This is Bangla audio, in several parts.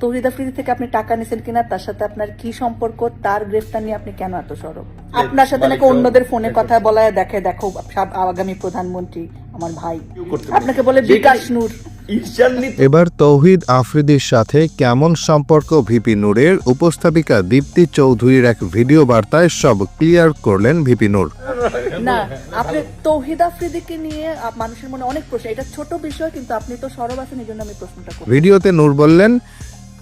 তৌহিদ আফ্রিদি থেকে আপনি টাকা নিছেন কিনা তার সাথে আপনার কি সম্পর্ক তার গ্রেফতার নিয়ে আপনি কেন এত সরব? আপনার সাথে নাকি অন্যদের ফোনে কথা বলায় দেখে দেখো সাব- আগামী প্রধানমন্ত্রী আমার ভাই। আপনাকে বলে বিকাশ নূর। এবার তৌহিদ আফ্রিদির সাথে কেমন সম্পর্ক ভিপি নূরের উপস্থাপিকা দীপ্তি চৌধুরীর এক ভিডিও বার্তায় সব ক্লিয়ার করলেন ভিপি নূর। না আপনি তৌহিদ আফ্রিদিকে নিয়ে মানুষের মনে অনেক প্রশ্ন এটা ছোট বিষয় কিন্তু আপনি তো সরব আছেন এই জন্য আমি প্রশ্নটা ভিডিওতে নূর বললেন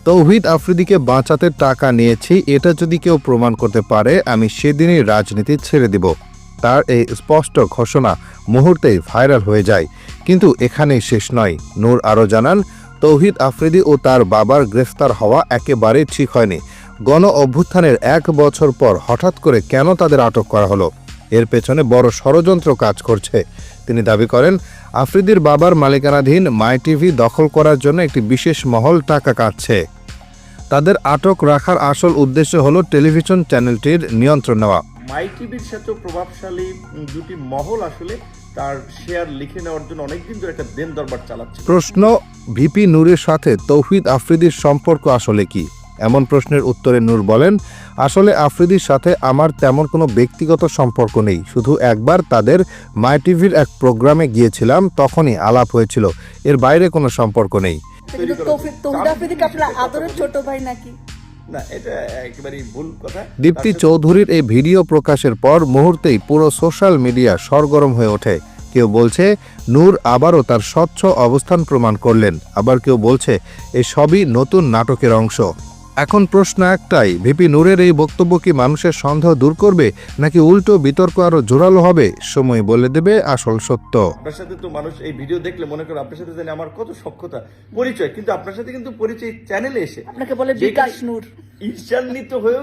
তৌহিদ আফ্রিদিকে বাঁচাতে টাকা নিয়েছি, এটা যদি কেউ প্রমাণ করতে পারে, আমি সেদিনই রাজনীতি ছেড়ে দিব। তার এই স্পষ্ট ঘোষণা মুহূর্তেই ভাইরাল হয়ে যায়। কিন্তু এখানেই শেষ নয়। নূর আরও জানান, তৌহিদ আফ্রিদি ও তার বাবার গ্রেফতার হওয়া একেবারেই ঠিক হয়নি। গণ অভ্যুত্থানের এক বছর পর হঠাৎ করে কেন তাদের আটক করা হলো? এর পেছনে বড় ষড়যন্ত্র কাজ করছে। তিনি দাবি করেন, আফ্রিদির বাবার মালিকানাধীন মাই টিভি দখল করার জন্য একটি বিশেষ মহল টাকা কাটছে। তাদের আটক রাখার আসল উদ্দেশ্য হলো টেলিভিশন চ্যানেলটির নিয়ন্ত্রণ নেওয়া। মাই টিভির সাথে প্রভাবশালী দুটি মহল আসলে তার শেয়ার লিখে নেওয়ার জন্য অনেকদিন ধরে একটা দেন দরবার চালাচ্ছে। প্রশ্ন ভিপি নূরের সাথে তৌহিদ আফ্রিদির সম্পর্ক আসলে কি? এমন প্রশ্নের উত্তরে নূর বলেন আসলে আফ্রিদির সাথে আমার তেমন কোনো ব্যক্তিগত সম্পর্ক নেই। শুধু একবার তাদের মাই টিভির এক প্রোগ্রামে গিয়েছিলাম তখনই আলাপ হয়েছিল। এর বাইরে কোনো সম্পর্ক নেই। কিন্তু তৌহিদ- তৌহিদ আফ্রিদিকে আপনার আদরের ছোট ভাই নাকি? না এটা একেবারেই ভুল কথা। দীপ্তি চৌধুরীর এই ভিডিও প্রকাশের পর মুহূর্তেই পুরো সোশ্যাল মিডিয়া সরগরম হয়ে ওঠে। কেউ বলছে নূর আবারও তার স্বচ্ছ অবস্থান প্রমাণ করলেন। আবার কেউ বলছে এ সবই নতুন নাটকের অংশ। এখন প্রশ্ন একটাই ভিপি নূরের এই বক্তব্য কি মানুষের সন্দেহ দূর করবে নাকি উল্টো বিতর্ক আরও জোরালো হবে? সময় বলে দেবে আসল সত্য। আপনার সাথে তো মানুষ এই ভিডিও দেখলে মনে করে আপনার সাথে জানি আমার কত সক্ষতা পরিচয় কিন্তু আপনার সাথে কিন্তু পরিচয় চ্যানেলে এসে। আপনাকে বলে বিকাশ নূর। ঈর্ষান্বিত হয়েও